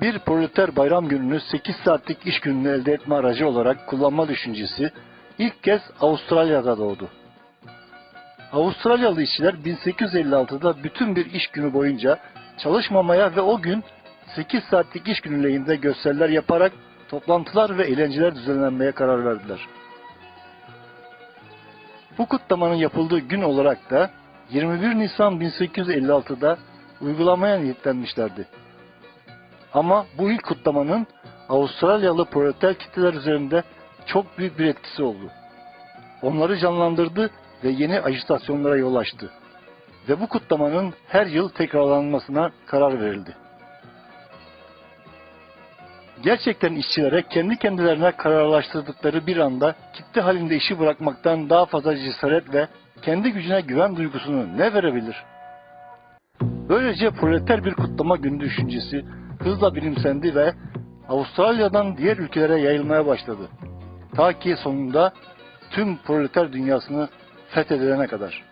bir proleter bayram gününü 8 saatlik iş gününü elde etme aracı olarak kullanma düşüncesi ilk kez Avustralya'da doğdu. Avustralyalı işçiler 1856'da bütün bir iş günü boyunca çalışmamaya ve o gün 8 saatlik iş günü lehinde gösteriler yaparak toplantılar ve eğlenceler düzenlenmeye karar verdiler. Bu kutlamanın yapıldığı gün olarak da 21 Nisan 1856'da uygulamaya niyetlenmişlerdi. Ama bu ilk kutlamanın Avustralyalı proleter kitleler üzerinde çok büyük bir etkisi oldu. Onları canlandırdı ve yeni ajitasyonlara yol açtı. Ve bu kutlamanın her yıl tekrarlanmasına karar verildi. Gerçekten işçilere kendi kendilerine kararlaştırdıkları bir anda kitle halinde işi bırakmaktan daha fazla cesaret ve kendi gücüne güven duygusunu ne verebilir? Böylece proleter bir kutlama günü düşüncesi hızla bilimsendi ve Avustralya'dan diğer ülkelere yayılmaya başladı. Ta ki sonunda tüm proleter dünyasını fethedilene kadar.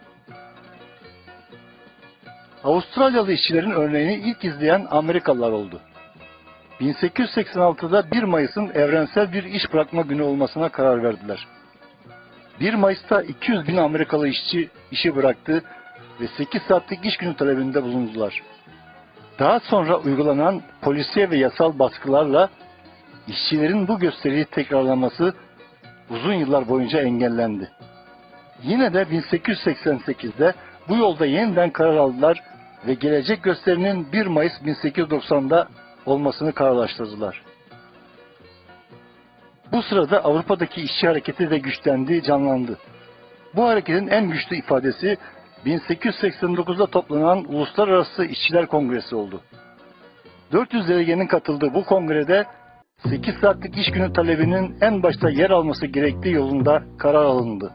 Avustralyalı işçilerin örneğini ilk izleyen Amerikalılar oldu. 1886'da 1 Mayıs'ın evrensel bir iş bırakma günü olmasına karar verdiler. 1 Mayıs'ta 200 bin Amerikalı işçi işi bıraktı ve 8 saatlik iş günü talebinde bulundular. Daha sonra uygulanan polisiye ve yasal baskılarla işçilerin bu gösteriyi tekrarlaması uzun yıllar boyunca engellendi. Yine de 1888'de bu yolda yeniden karar aldılar ve gelecek gösterinin 1 Mayıs 1890'da olmasını kararlaştırdılar. Bu sırada Avrupa'daki işçi hareketi de güçlendi, canlandı. Bu hareketin en güçlü ifadesi 1889'da toplanan Uluslararası İşçiler Kongresi oldu. 400 delegenin katıldığı bu kongrede 8 saatlik iş günü talebinin en başta yer alması gerektiği yolunda karar alındı.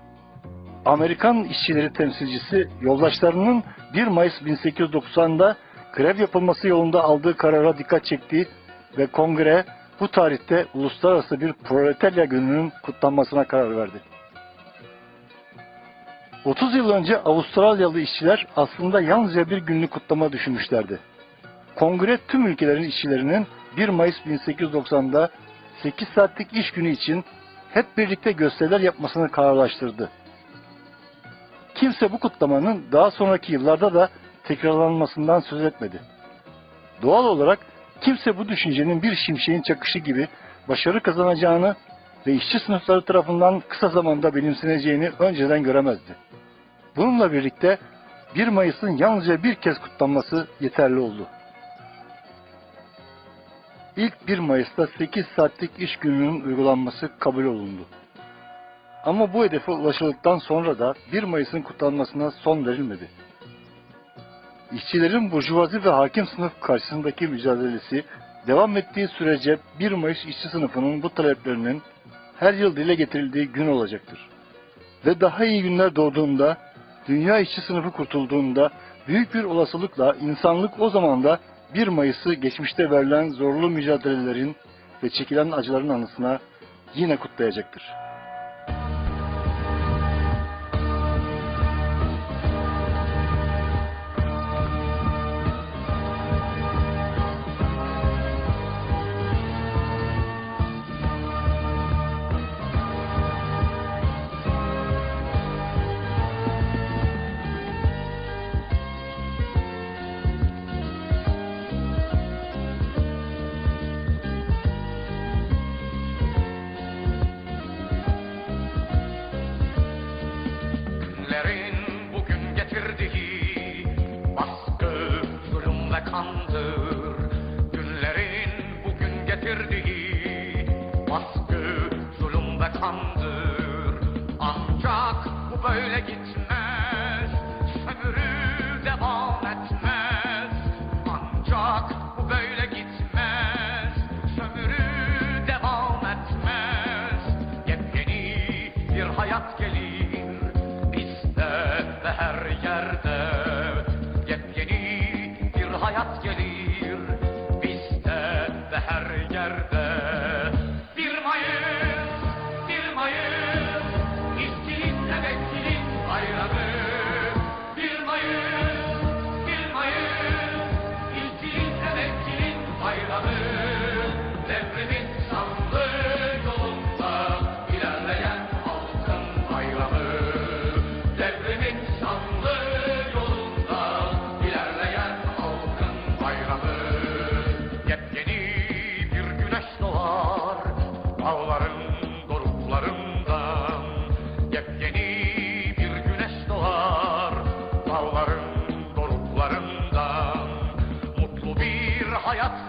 Amerikan işçileri temsilcisi yoldaşlarının 1 Mayıs 1890'da grev yapılması yolunda aldığı karara dikkat çekti ve kongre bu tarihte uluslararası bir proletarya gününün kutlanmasına karar verdi. 30 yıl önce Avustralyalı işçiler aslında yalnızca bir günlük kutlama düşünmüşlerdi. Kongre tüm ülkelerin işçilerinin 1 Mayıs 1890'da 8 saatlik iş günü için hep birlikte gösteriler yapmasını kararlaştırdı. Kimse bu kutlamanın daha sonraki yıllarda da tekrarlanmasından söz etmedi. Doğal olarak kimse bu düşüncenin bir şimşeğin çakışı gibi başarı kazanacağını ve işçi sınıfları tarafından kısa zamanda benimseneceğini önceden göremezdi. Bununla birlikte 1 Mayıs'ın yalnızca bir kez kutlanması yeterli oldu. İlk 1 Mayıs'ta 8 saatlik iş gününün uygulanması kabul olundu. Ama bu hedefe ulaşıldıktan sonra da 1 Mayıs'ın kutlanmasına son verilmedi. İşçilerin burjuvazi ve hakim sınıf karşısındaki mücadelesi devam ettiği sürece 1 Mayıs işçi sınıfının bu taleplerinin her yıl dile getirildiği gün olacaktır. Ve daha iyi günler doğduğunda, dünya işçi sınıfı kurtulduğunda büyük bir olasılıkla insanlık o zaman da 1 Mayıs'ı geçmişte verilen zorlu mücadelelerin ve çekilen acıların anısına yine kutlayacaktır. Getirdiği baskı, zulüm ve kandır. Ancak bu böyle gitmez, her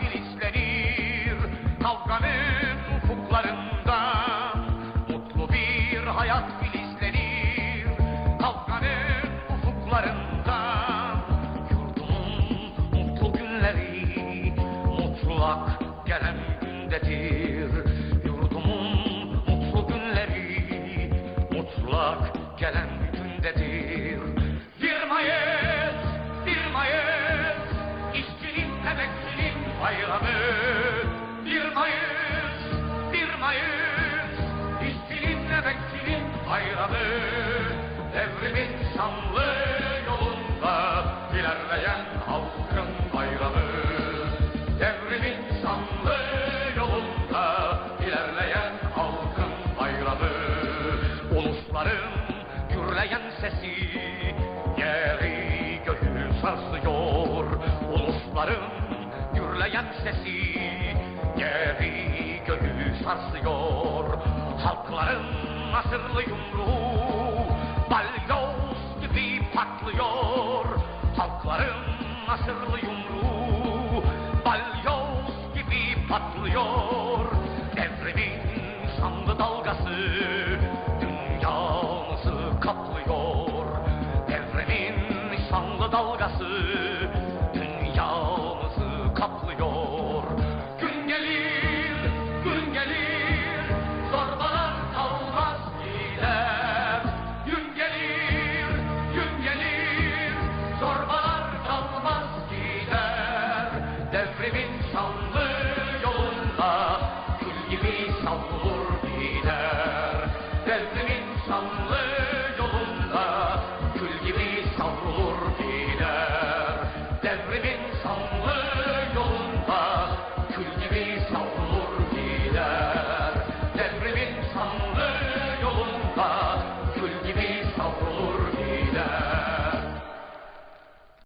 filizlenir Kavganın ufuklarında. Mutlu bir hayat filizlenir Kavganın ufuklarında. Yurdumun mutlu günleri Mutluluk gelen gündedir. ayak sesi Yeri göğü sarsıyor. Halkların asırlı yumruğu Balyoz gibi patlıyor. Halkların asırlı yumruğu